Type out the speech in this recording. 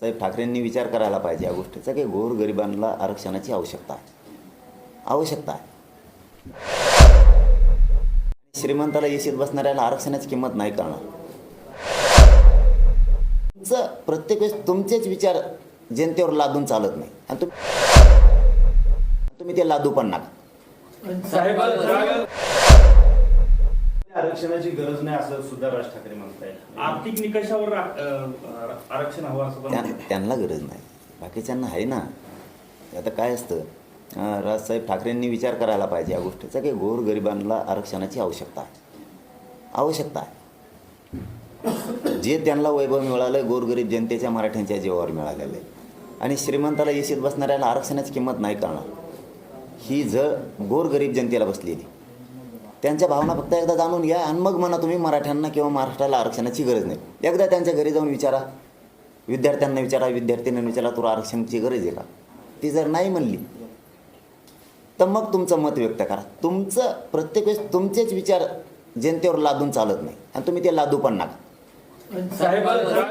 साहेब ठाकरेंनी विचार करायला पाहिजे या गोष्टीचा की गोरगरिबांना आरक्षणाची आवश्यकता आहे. आवश्यकता आहे. श्रीमंताला एसीत बसणाऱ्याला आरक्षणाची किंमत नाही करणार तुमचं प्रत्येक वेळेस तुमचेच विचार जनतेवर लादून चालत नाही. आणि तुम्ही तुम्ही ते लादू पण नका साहेब आरक्षणाची गरज नाही असं सुद्धा राज ठाकरे म्हणतायत. आर्थिक निकषावर आरक्षण हवं असं पण त्यांना गरज नाही. बाकीच्यांना आहे ना. आता काय असतं? राजसाहेब ठाकरेंनी विचार करायला पाहिजे या गोष्टीचा की गोरगरिबांना आरक्षणाची आवश्यकता आहे. आवश्यकता आहे. जे त्यांना वैभव मिळालं गोरगरीब जनतेच्या मराठ्यांच्या जीवावर मिळालेलं आहे. आणि श्रीमंताला येशीत बसणाऱ्याला आरक्षणाची किंमत नाही कळणार. ही जळ गोरगरीब जनतेला बसलेली त्यांच्या भावना फक्त एकदा जाणून घ्या आणि मग म्हणा तुम्ही मराठ्यांना किंवा महाराष्ट्राला आरक्षणाची गरज नाही. एकदा त्यांच्या घरी जाऊन विचारा. विद्यार्थ्यांना विचारा विद्यार्थ्यांना विचारा तुला आरक्षणाची गरज आहे का? ती जर नाही म्हणली तर मग तुमचं मत व्यक्त करा. तुमचं प्रत्येक वेळेस तुमचेच विचार जनतेवर लादून चालत नाही. आणि तुम्ही ते लादू पण नका. साहेब